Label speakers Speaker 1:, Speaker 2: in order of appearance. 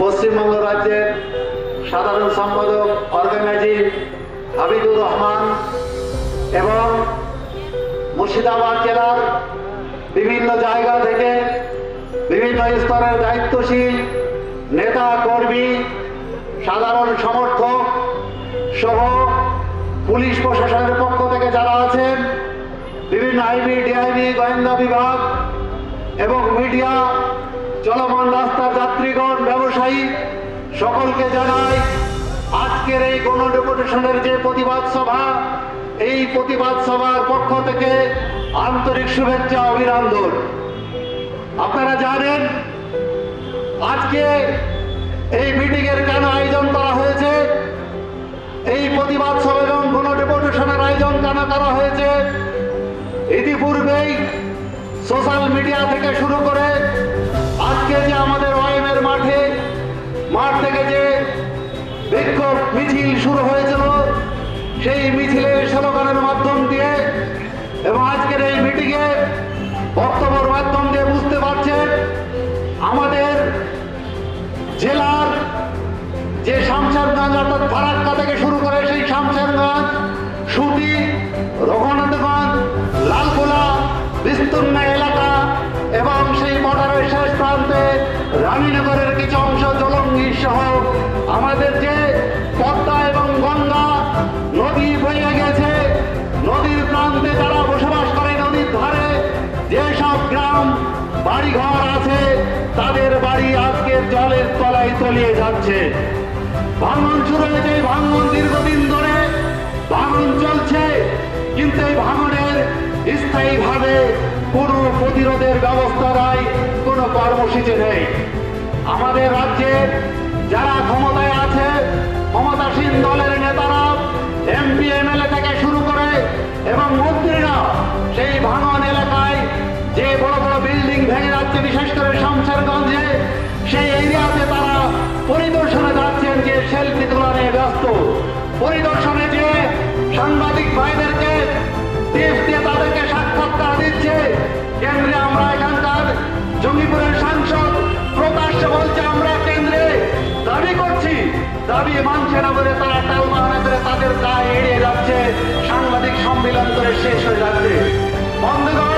Speaker 1: পশ্চিমবঙ্গ রাজ্যের সাধারণ সম্পাদক অর্গানাইজিং হাবিবুর রহমান এবং মুর্শিদাবাদ জেলার বিভিন্ন জায়গা থেকে বিভিন্ন স্তরের দায়িত্বশীল নেতা, কর্মী, সাধারণ সমর্থক সহ পুলিশ প্রশাসনের পক্ষ থেকে যারা আছেন, বিভিন্ন আইবি ডিআইবি, গোয়েন্দা বিভাগ এবং মিডিয়া, চলমান রাস্তার যাত্রীগণ ব্যবসায়ী সকলকে জানাই, আজকের এই গণ ডেপুটেশনের যে প্রতিবাদ সভা, এই প্রতিবাদ সভার পক্ষ থেকে আন্তরিক শুভেচ্ছা অভিনন্দন। আপনারা জানেন, আজকে এই মিটিং এর কেন আয়োজন করা হয়েছে? এই প্রতিবাদ এবং গণ ডেপুটেশনের আয়োজন কেন করা হয়েছে? ইতিপূর্বেই সোশ্যাল মিডিয়া থেকে শুরু করে আজকে যে আমাদের মাঠ থেকে যে বিক্ষোভ মিছিল শুরু হয়েছিল, সেই মিছিলের স্লোগানের মাধ্যম দিয়ে এবং আজকের এই মিটিংয়ে বক্তব্যের বাড়িঘর আছে, তাদের বাড়ি আজকে জলের তলায় তলিয়ে যাচ্ছে। ভাঙন শুরু হয়েছে ভাঙন দীর্ঘদিন ধরে ভাঙন চলছে, কিন্তু এই ভাঙনের স্থায়ীভাবে কোনো প্রতিরোধের ব্যবস্থা নাই, কোনো কর্মসূচি নেই। আমাদের রাজ্যে যারা ক্ষমতায় আছে, ক্ষমতাসীন দলের নেতারা, এমপি, এমএলএ থেকে শুরু করে এবং মন্ত্রীরা বন্দোবস্ত পরিদর্শনে সাংবাদিক ভাইদেরকে দেশ দিয়ে তাদেরকে সাক্ষাৎকার দিচ্ছে। কেন্দ্রে আমরা এখানকার জঙ্গিপুরের সাংসদ প্রকাশ্য বলছে, আমরা কেন্দ্রে দাবি করছি। দাবি মানছে না বলে তারা টালমাহানা করে তাদের দায় এড়িয়ে যাচ্ছে। সাংবাদিক সম্মেলন করে শেষ হয়ে যাচ্ছে। বন্ধুগণ